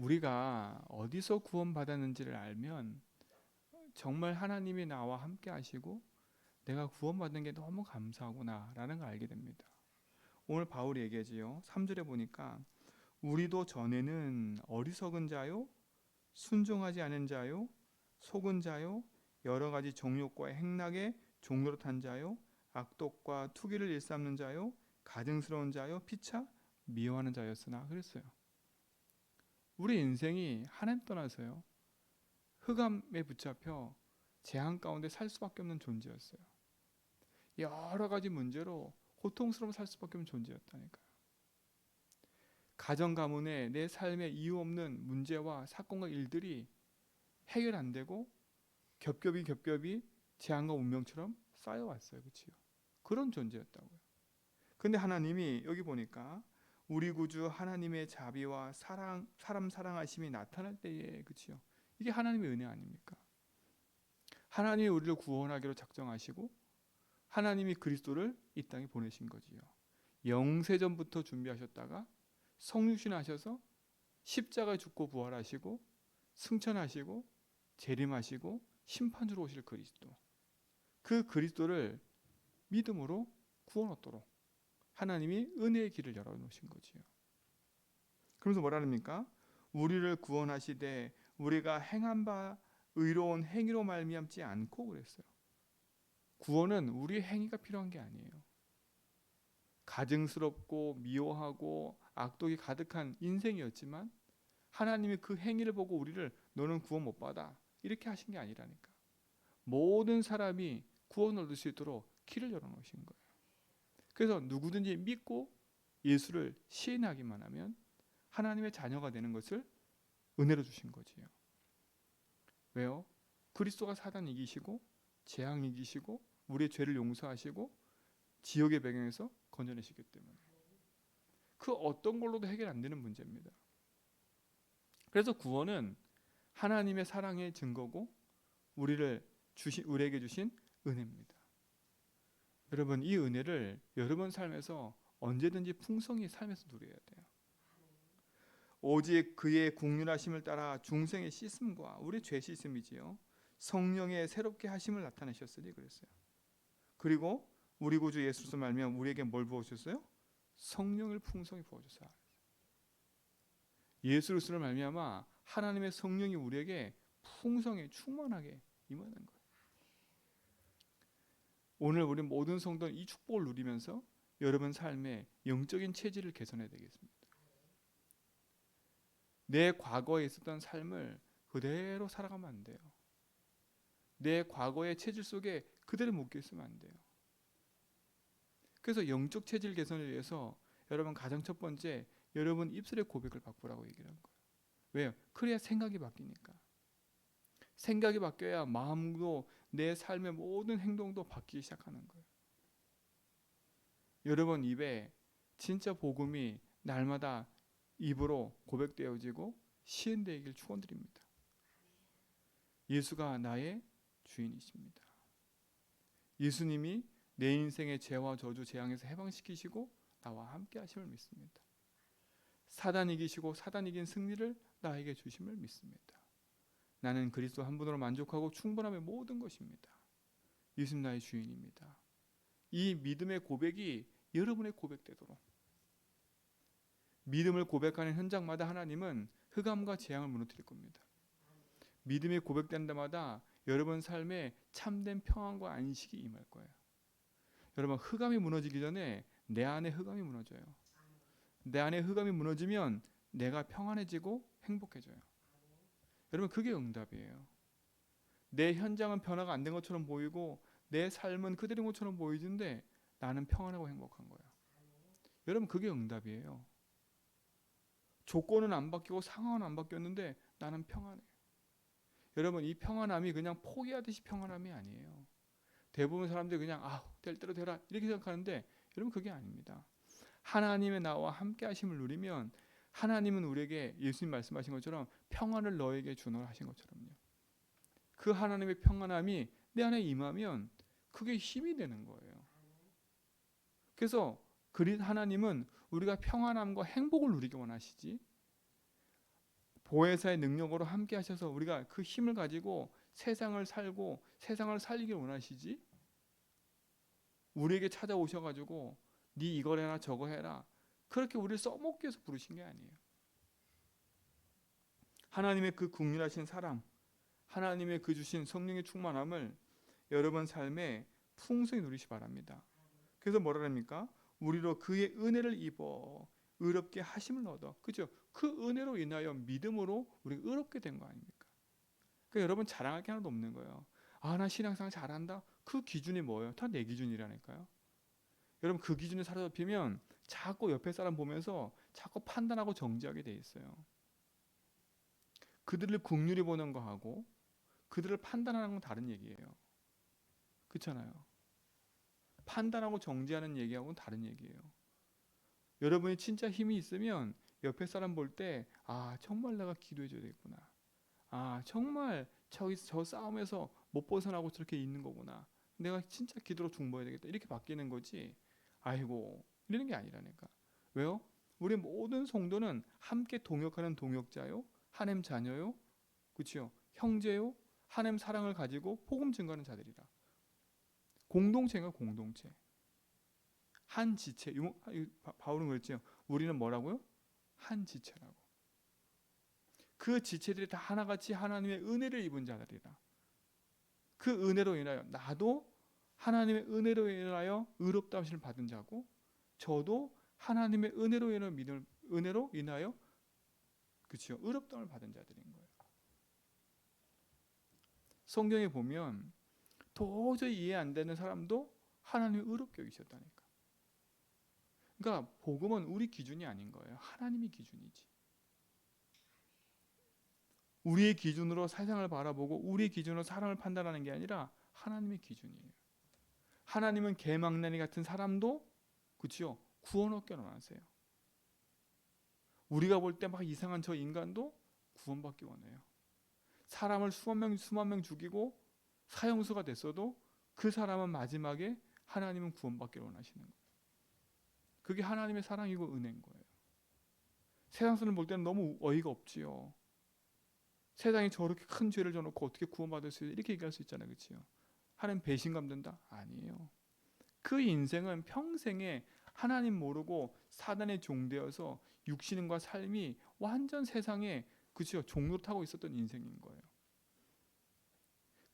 우리가 어디서 구원받았는지를 알면 정말 하나님이 나와 함께 하시고 내가 구원받은 게 너무 감사하구나라는 걸 알게 됩니다. 오늘 바울이 얘기하지요. 3절에 보니까 우리도 전에는 어리석은 자요 순종하지 않은 자요 속은 자요 여러 가지 정욕과 행락에 종노릇한 자요 악독과 투기를 일삼는 자요 가증스러운 자요 피차 미워하는 자였으나 그랬어요. 우리 인생이 하나님 떠나서요. 흑암에 붙잡혀 재앙 가운데 살 수밖에 없는 존재였어요. 여러 가지 문제로 고통스러움 살 수밖에 없는 존재였다니까요. 가정 가문에 내 삶에 이유 없는 문제와 사건과 일들이 해결 안 되고 겹겹이 겹겹이 재앙과 운명처럼 쌓여왔어요. 그렇지요? 그런 존재였다고요. 근데 하나님이 여기 보니까 우리 구주 하나님의 자비와 사랑 사람 사랑하심이 나타날 때에 그렇지요. 이게 하나님의 은혜 아닙니까? 하나님이 우리를 구원하기로 작정하시고 하나님이 그리스도를 이 땅에 보내신 거지요. 영세전부터 준비하셨다가 성육신하셔서 십자가에 죽고 부활하시고 승천하시고 재림하시고 심판주로 오실 그리스도. 그 그리스도를 믿음으로 구원 얻도록 하나님이 은혜의 길을 열어 놓으신 거지요. 그러면서 뭐라 합니까? 우리를 구원하시되 우리가 행한 바 의로운 행위로 말미암지 않고 그랬어요. 구원은 우리의 행위가 필요한 게 아니에요. 가증스럽고 미워하고 악독이 가득한 인생이었지만 하나님이 그 행위를 보고 우리를 너는 구원 못 받아 이렇게 하신 게 아니라니까. 모든 사람이 구원 얻을 수 있도록 길을 열어 놓으신 거예요. 그래서 누구든지 믿고 예수를 시인하기만 하면 하나님의 자녀가 되는 것을 은혜로 주신 거지요. 왜요? 그리스도가 사단 이기시고 재앙 이기시고 우리의 죄를 용서하시고 지옥의 배경에서 건져내시기 때문에 그 어떤 걸로도 해결 안 되는 문제입니다. 그래서 구원은 하나님의 사랑의 증거고 우리를 주신 우리에게 주신 은혜입니다. 여러분 이 은혜를 여러분 삶에서 언제든지 풍성히 삶에서 누려야 돼요. 오직 그의 국률하심을 따라 중생의 씻음과 우리 죄 씻음이지요. 성령의 새롭게 하심을 나타내셨으니 그랬어요. 그리고 우리 구주 예수로 말면 우리에게 뭘 부어주셨어요? 성령을 풍성히 부어주사. 예수 그리스도를 말미암아 하나님의 성령이 우리에게 풍성히 충만하게 임하는 거예요. 오늘 우리 모든 성도는 이 축복을 누리면서 여러분 삶의 영적인 체질을 개선해야 되겠습니다. 내 과거에 있었던 삶을 그대로 살아가면 안 돼요. 내 과거의 체질 속에 그대로 묶여 있으면 안 돼요. 그래서 영적 체질 개선을 위해서 여러분 가장 첫 번째 여러분 입술의 고백을 바꾸라고 얘기를 한 거예요. 왜요? 그래야 생각이 바뀌니까. 생각이 바뀌어야 마음도 내 삶의 모든 행동도 바뀌기 시작하는 거예요. 여러분 입에 진짜 복음이 날마다 입으로 고백되어지고 시인되길 축원드립니다. 예수가 나의 주인이십니다. 예수님이 내 인생의 죄와 저주 재앙에서 해방시키시고 나와 함께 하심을 믿습니다. 사단 이기시고 사단 이긴 승리를 나에게 주심을 믿습니다. 나는 그리스도 한 분으로 만족하고 충분함의 모든 것입니다. 예수님 나의 주인입니다. 이 믿음의 고백이 여러분의 고백되도록 믿음을 고백하는 현장마다 하나님은 흑암과 재앙을 무너뜨릴 겁니다. 믿음이 고백된 데마다 여러분 삶에 참된 평안과 안식이 임할 거예요. 여러분 흑암이 무너지기 전에 내 안에 흑암이 무너져요. 내 안에 흑암이 무너지면 내가 평안해지고 행복해져요. 여러분 그게 응답이에요. 내 현장은 변화가 안 된 것처럼 보이고 내 삶은 그대로인 것처럼 보이는데 나는 평안하고 행복한 거예요. 여러분 그게 응답이에요. 조건은 안 바뀌고 상황은 안 바뀌었는데 나는 평안해. 여러분 이 평안함이 그냥 포기하듯이 평안함이 아니에요. 대부분 사람들이 그냥 아될 대로 되라 이렇게 생각하는데 여러분 그게 아닙니다. 하나님의 나와 함께 하심을 누리면 하나님은 우리에게 예수님 말씀하신 것처럼 평안을 너에게 주노라 하신 것처럼요. 그 하나님의 평안함이 내 안에 임하면 그게 힘이 되는 거예요. 그래서 그리 하나님은 우리가 평안함과 행복을 누리기 원하시지 보혜사의 능력으로 함께 하셔서 우리가 그 힘을 가지고 세상을 살고 세상을 살리길 원하시지? 우리에게 찾아오셔 가지고 네 이걸 해라 저거 해라 그렇게 우리를 써먹기 위해서 부르신 게 아니에요. 하나님의 그 국률하신 사랑, 하나님의 그 주신 성령의 충만함을 여러분 삶에 풍성히 누리시 바랍니다. 그래서 뭐라 합니까? 우리로 그의 은혜를 입어 의롭게 하심을 얻어. 그죠? 그 은혜로 인하여 믿음으로 우리가 의롭게 된 거 아닙니까? 그러니까 여러분 자랑할 게 하나도 없는 거예요. 아, 나 신앙생활 잘한다. 그 기준이 뭐예요? 다 내 기준이라니까요. 여러분 그 기준에 사로잡히면 자꾸 옆에 사람 보면서 자꾸 판단하고 정지하게 돼 있어요. 그들을 국률이 보는 거하고 그들을 판단하는 건 다른 얘기예요. 그렇잖아요. 판단하고 정지하는 얘기하고는 다른 얘기예요. 여러분이 진짜 힘이 있으면 옆에 사람 볼 때 아 정말 내가 기도해 줘야 되겠구나. 아 정말 저기 저 싸움에서 못 벗어나고 저렇게 있는 거구나. 내가 진짜 기도로 중보해야 되겠다. 이렇게 바뀌는 거지. 아이고 이러는 게 아니라니까. 왜요? 우리 모든 성도는 함께 동역하는 동역자요, 하나님 자녀요, 그렇죠? 형제요, 하나님 사랑을 가지고 복음 증거하는 자들이라. 공동체가 공동체. 한 지체. 바- 바울은 그랬죠. 우리는 뭐라고요? 한 지체라고. 그 지체들이 다 하나같이 하나님의 은혜를 입은 자들이라. 그 은혜로 인하여 나도 하나님의 은혜로 인하여 의롭다 하심을 받은 자고 저도 하나님의 은혜로 인하여 믿을 은혜로 인하여 그렇죠. 의롭다함을 받은 자들인 거예요. 성경에 보면 도저히 이해 안 되는 사람도 하나님이 의롭게 여기셨다니까. 그러니까 복음은 우리 기준이 아닌 거예요. 하나님이 기준이지. 우리의 기준으로 세상을 바라보고 우리의 기준으로 사람을 판단하는 게 아니라 하나님의 기준이에요. 하나님은 개망나니 같은 사람도 그치요 구원 얻게 원하세요. 우리가 볼 때 막 이상한 저 인간도 구원받기 원해요. 사람을 수만 명 수만 명 죽이고 사형수가 됐어도 그 사람은 마지막에 하나님은 구원받기를 원하시는 거예요. 그게 하나님의 사랑이고 은혜인 거예요. 세상 사람 볼 때는 너무 어이가 없지요. 세상에 저렇게 큰 죄를 져놓고 어떻게 구원받을 수 있어 이렇게 얘기할 수 있잖아요, 그렇죠? 하나님 배신감 든다? 아니에요. 그 인생은 평생에 하나님 모르고 사단의 종되어서 육신과 삶이 완전 세상에 그죠 종로 타고 있었던 인생인 거예요.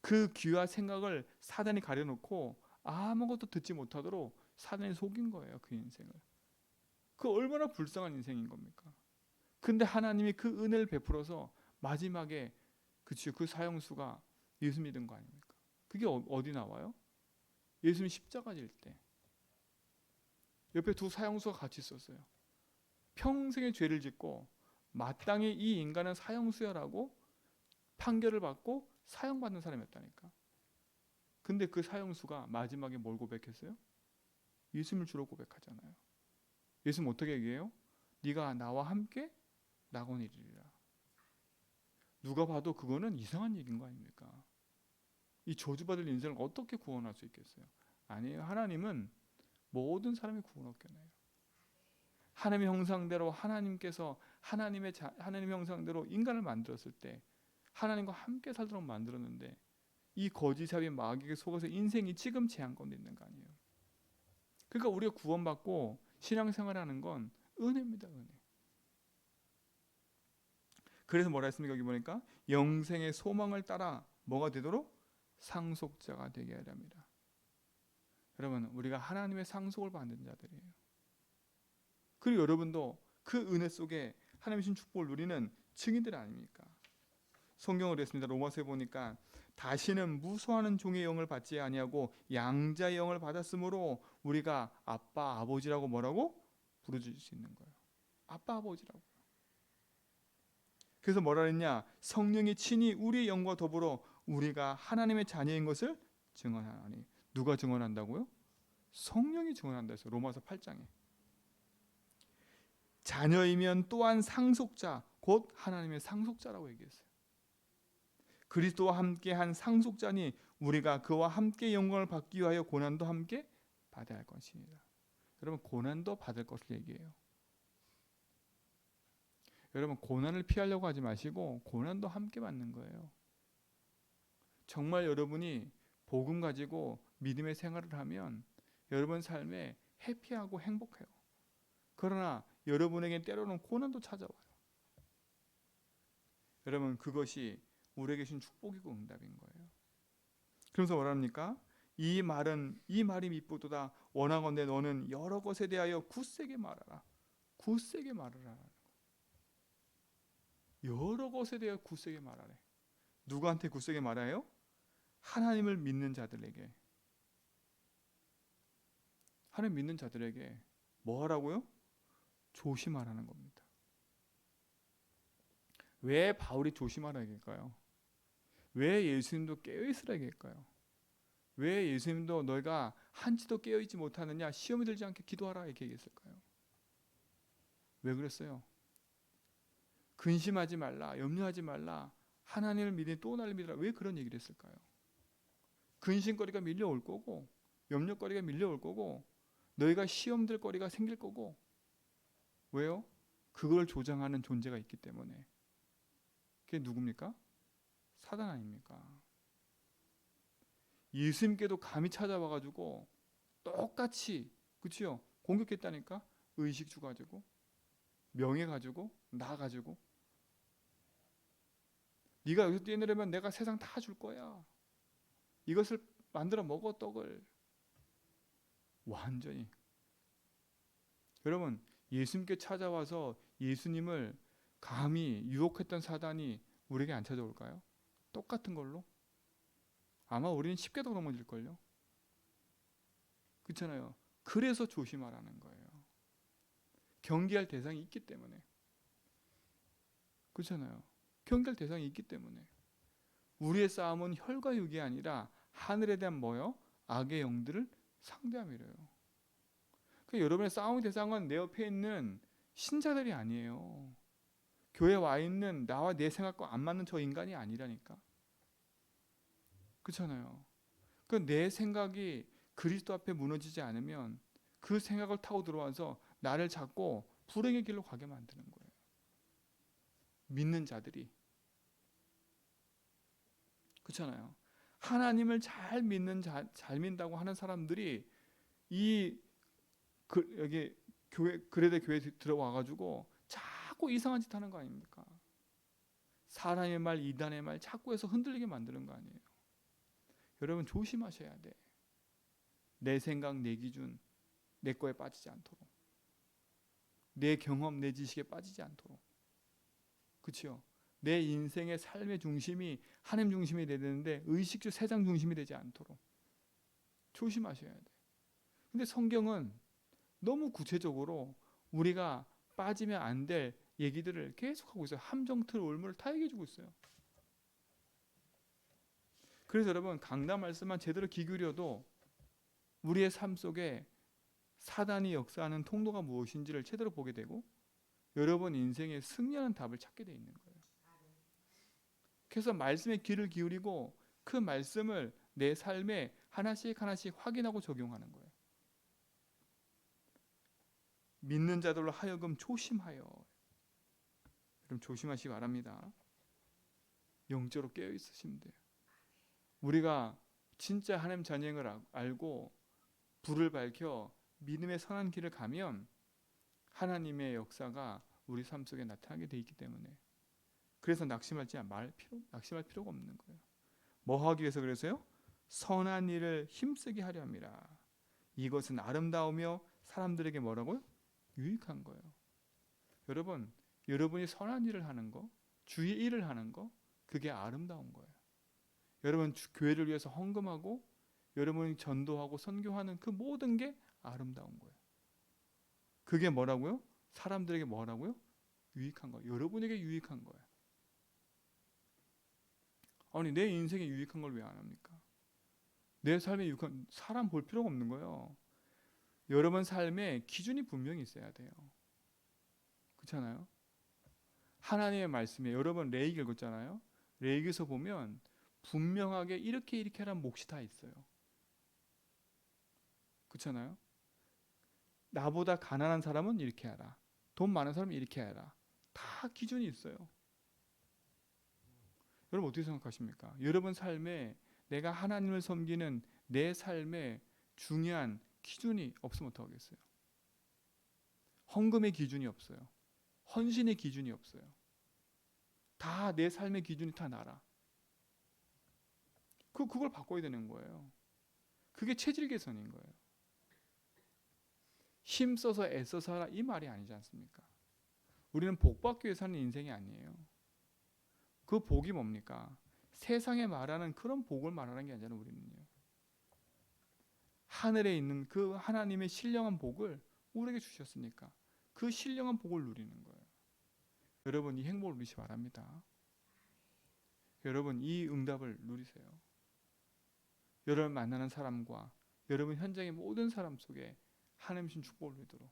그 귀와 생각을 사단이 가려놓고 아무것도 듣지 못하도록 사단이 속인 거예요 그 인생을. 그 얼마나 불쌍한 인생인 겁니까? 근데 하나님이 그 은혜를 베풀어서 마지막에 그치요 그 사형수가 예수 믿은 거 아닙니까? 그게 어- 어디 나와요? 예수님 십자가 질 때. 옆에 두 사형수가 같이 있었어요. 평생의 죄를 짓고 마땅히 이 인간은 사형수야라고 판결을 받고 사형받는 사람이었다니까. 근데 그 사형수가 마지막에 뭘 고백했어요? 예수님을 주로 고백하잖아요. 예수님 어떻게 얘기해요? 네가 나와 함께 낙원 이르리라. 누가 봐도 그거는 이상한 얘기인 거 아닙니까? 이 저주받을 인생을 어떻게 구원할 수 있겠어요? 아니에요. 하나님은 모든 사람이 구원 얻겨내요. 하나님의 형상대로 하나님께서 하나님의 자, 하나님 형상대로 인간을 만들었을 때 하나님과 함께 살도록 만들었는데 이 거짓사비 마귀에게 속아서 인생이 지금 가운데 있는 거 아니에요. 그러니까 우리가 구원받고 신앙생활하는 건 은혜입니다, 은혜. 그래서 뭐라 했습니까? 여기 보니까 영생의 소망을 따라 뭐가 되도록 상속자가 되게 하랍니다. 여러분, 우리가 하나님의 상속을 받는 자들이에요. 그리고 여러분도 그 은혜 속에 하나님의 신 축복을 누리는 증인들 아닙니까? 성경을 했습니다. 로마서에 보니까 다시는 무소하는 종의 영을 받지 아니하고 양자의 영을 받았으므로 우리가 아빠 아버지라고 뭐라고 부르줄 수 있는 거예요. 아빠 아버지라고. 그래서 뭐라 했냐? 성령이 친히 우리의 영과 더불어 우리가 하나님의 자녀인 것을 증언하니 누가 증언한다고요? 성령이 증언한다 해서 로마서 8장에 자녀이면 또한 상속자 곧 하나님의 상속자라고 얘기했어요. 그리스도와 함께 한 상속자니 우리가 그와 함께 영광을 받기 위하여 고난도 함께 받아야 할 것입니다. 여러분 고난도 받을 것을 얘기해요. 여러분 고난을 피하려고 하지 마시고 고난도 함께 받는 거예요. 정말 여러분이 복음 가지고 믿음의 생활을 하면 여러분 삶에 해피하고 행복해요. 그러나 여러분에게 때로는 고난도 찾아와요. 여러분 그것이 우리에게 주신 축복이고 응답인 거예요. 그래서 뭐랍니까? 이 말은 이 말이 미쁘도다 원하건대 너는 여러 것에 대하여 굳세게 말하라. 굳세게 말하라. 여러 것에 대하여 굳세게 말하래. 누구한테 굳세게 말해요? 하나님을 믿는 자들에게. 하나님 믿는 자들에게 뭐 하라고요? 조심하라는 겁니다. 왜 바울이 조심하라고 할까요? 왜 예수님도 깨어 있으라고 할까요? 왜 예수님도 너희가 한치도 깨어 있지 못하느냐 시험이 들지 않게 기도하라 이렇게 얘기했을까요? 왜 그랬어요? 근심하지 말라, 염려하지 말라, 하나님을 믿으니 또 나를 믿으라. 왜 그런 얘기를 했을까요? 근심거리가 밀려올 거고, 염려거리가 밀려올 거고, 너희가 시험들 거리가 생길 거고, 왜요? 그걸 조장하는 존재가 있기 때문에. 그게 누굽니까? 사단 아닙니까? 예수님께도 감히 찾아와 가지고 똑같이 그치요? 공격했다니까? 의식 주 가지고 명예 가지고 나 가지고 네가 여기서 뛰어내려면 내가 세상 다 줄 거야. 이것을 만들어 먹어 떡을 완전히 여러분 예수님께 찾아와서 예수님을 감히 유혹했던 사단이 우리에게 안 찾아올까요? 똑같은 걸로? 아마 우리는 쉽게 도 넘어질 걸요. 그렇잖아요. 그래서 조심하라는 거예요. 경계할 대상이 있기 때문에. 그렇잖아요. 경계할 대상이 있기 때문에. 우리의 싸움은 혈과 육이 아니라 하늘에 대한 뭐요? 악의 영들을 상대함이래요. 그러니까 여러분의 싸움의 대상은 내 옆에 있는 신자들이 아니에요. 교회 와 있는 나와 내 생각과 안 맞는 저 인간이 아니라니까. 그렇잖아요. 그내 생각이 그리스도 앞에 무너지지 않으면 그 생각을 타고 들어와서 나를 잡고 불행의 길로 가게 만드는 거예요. 믿는 자들이 그렇잖아요. 하나님을 잘 믿는 자, 잘 믿다고 하는 사람들이 이 그, 여기 교회 그레데 교회 들어와 가지고 자꾸 이상한 짓 하는 거 아닙니까? 사람의 말, 이단의 말 자꾸 해서 흔들리게 만드는 거 아니에요. 여러분 조심하셔야 돼. 내 생각, 내 기준, 내 거에 빠지지 않도록. 내 경험, 내 지식에 빠지지 않도록. 그렇죠? 내 인생의 삶의 중심이 하나님 중심이 돼야 되는데 의식주 세상 중심이 되지 않도록 조심하셔야 돼. 근데 성경은 너무 구체적으로 우리가 빠지면 안 될 얘기들을 계속하고 있어요. 함정틀 올무를 다 얘기해 주고 있어요. 그래서 여러분 강단 말씀만 제대로 기울여도 우리의 삶 속에 사단이 역사하는 통로가 무엇인지를 제대로 보게 되고 여러분 인생의 승리하는 답을 찾게 돼 있는 거예요. 그래서 말씀에 귀를 기울이고 그 말씀을 내 삶에 하나씩 하나씩 확인하고 적용하는 거예요. 믿는 자들로 하여금 조심하여. 그럼 조심하시기 바랍니다. 영적으로 깨어 있으시면 돼요. 우리가 진짜 하나님 자녀를 알고 불을 밝혀 믿음의 선한 길을 가면 하나님의 역사가 우리 삶 속에 나타나게 돼 있기 때문에 그래서 낙심하지 말 필요 낙심할 필요가 없는 거예요. 뭐 하기 위해서 그래서요? 선한 일을 힘쓰게 하려 함이라. 이것은 아름다우며 사람들에게 뭐라고요? 유익한 거예요. 여러분, 여러분이 선한 일을 하는 거, 주의 일을 하는 거, 그게 아름다운 거예요. 여러분 주, 교회를 위해서 헌금하고 여러분이 전도하고 선교하는 그 모든 게 아름다운 거예요. 그게 뭐라고요? 사람들에게 뭐라고요? 유익한 거예요. 여러분에게 유익한 거예요. 아니 내 인생에 유익한 걸 왜 안 합니까? 내 삶에 유익한 사람 볼 필요가 없는 거예요. 여러분 삶에 기준이 분명히 있어야 돼요. 그렇잖아요? 하나님의 말씀에 여러분 레이기 읽었잖아요. 레이기서 보면 분명하게 이렇게 이렇게 하라는 몫이 다 있어요. 그렇잖아요? 나보다 가난한 사람은 이렇게 하라. 돈 많은 사람은 이렇게 하라. 다 기준이 있어요. 여러분 어떻게 생각하십니까? 여러분 삶에 내가 하나님을 섬기는 내 삶에 중요한 기준이 없으면 어떡하겠어요? 헌금의 기준이 없어요. 헌신의 기준이 없어요. 다 내 삶의 기준이 다 나라. 그 그걸 바꿔야 되는 거예요. 그게 체질 개선인 거예요. 힘써서 애써서 하라 이 말이 아니지 않습니까? 우리는 복 받기 위해 사는 인생이 아니에요. 그 복이 뭡니까? 세상에 말하는 그런 복을 말하는 게 아니잖아요, 우리는요. 하늘에 있는 그 하나님의 신령한 복을 우리에게 주셨으니까 그 신령한 복을 누리는 거예요. 여러분 이 행복을 누리시 바랍니다. 여러분 이 응답을 누리세요. 여러분 만나는 사람과 여러분 현장의 모든 사람 속에 하나님 신 축복을 누리도록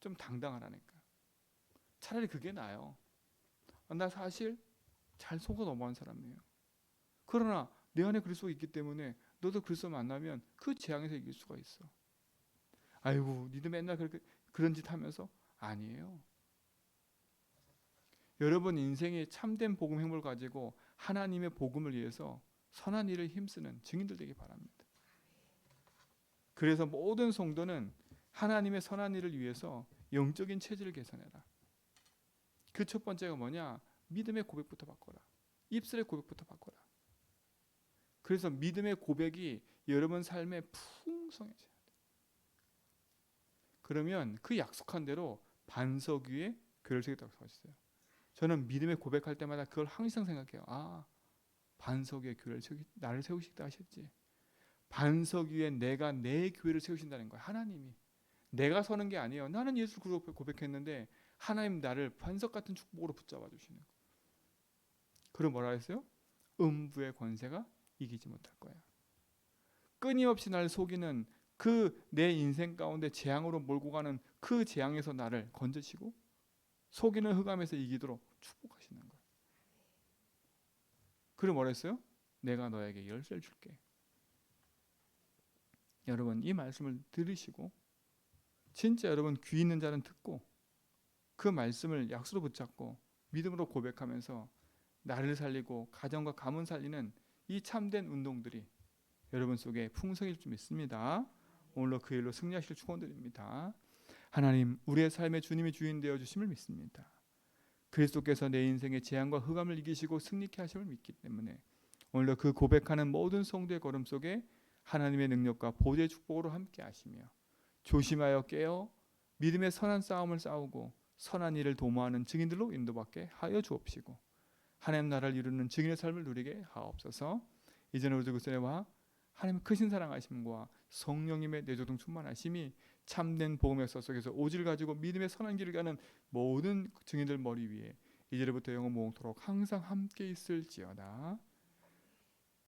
좀 당당하라니까. 차라리 그게 나아요. 아, 나 사실 잘 속아 넘어간 사람이에요. 그러나 내 안에 그리스도가 있기 때문에 너도 그리스도 만나면 그 재앙에서 이길 수가 있어. 아이고, 니도 맨날 그렇게 그런 짓 하면서 아니에요. 여러분 인생의 참된 복음 행복을 가지고 하나님의 복음을 위해서 선한 일을 힘쓰는 증인들 되기 바랍니다. 그래서 모든 성도는 하나님의 선한 일을 위해서 영적인 체질을 개선해라. 그 첫 번째가 뭐냐? 믿음의 고백부터 바꿔라. 입술의 고백부터 바꿔라. 그래서 믿음의 고백이 여러분 삶에 풍성해져야 돼. 그러면 그 약속한 대로 반석 위에 교회를 세우겠다고 하셨어요. 저는 믿음의 고백할 때마다 그걸 항상 생각해요. 아, 반석 위에 교회를 세우 나를 세우시다 하셨지. 반석 위에 내가 내 교회를 세우신다는 거야. 하나님이. 내가 서는 게 아니에요. 나는 예수 그 고백했는데 하나님 나를 반석 같은 축복으로 붙잡아 주시는 거. 그럼 뭐라 했어요? 음부의 권세가 이기지 못할 거야. 끊임없이 나를 속이는 그 내 인생 가운데 재앙으로 몰고 가는 그 재앙에서 나를 건져시고 속이는 흑암에서 이기도록 축복하시는 거야. 그리고 뭐라 했어요? 내가 너에게 열쇠를 줄게. 여러분 이 말씀을 들으시고 진짜 여러분 귀 있는 자는 듣고 그 말씀을 약수로 붙잡고 믿음으로 고백하면서 나를 살리고 가정과 가문 살리는 이 참된 운동들이 여러분 속에 풍성일 줄 믿습니다. 오늘로 그 일로 승리하실 축원드립니다. 하나님 우리의 삶의 주님이 주인 되어 주심을 믿습니다. 그리스도께서 내 인생의 재앙과 흑암을 이기시고 승리케 하심을 믿기 때문에 오늘도 그 고백하는 모든 성도의 걸음 속에 하나님의 능력과 보좌의 축복으로 함께 하시며 조심하여 깨어 믿음의 선한 싸움을 싸우고 선한 일을 도모하는 증인들로 인도받게 하여 주옵시고 하나님 나라를 이루는 증인의 삶을 누리게 하옵소서. 이제는 우리 그리스도와 하나님 크신 사랑하심과 성령님의 내조동 충만하심이 참된 복음의 서 속에서 오지를 가지고 믿음의 선한 길을 가는 모든 증인들 머리 위에 이제부터 영원 무홍토록 항상 함께 있을지어다.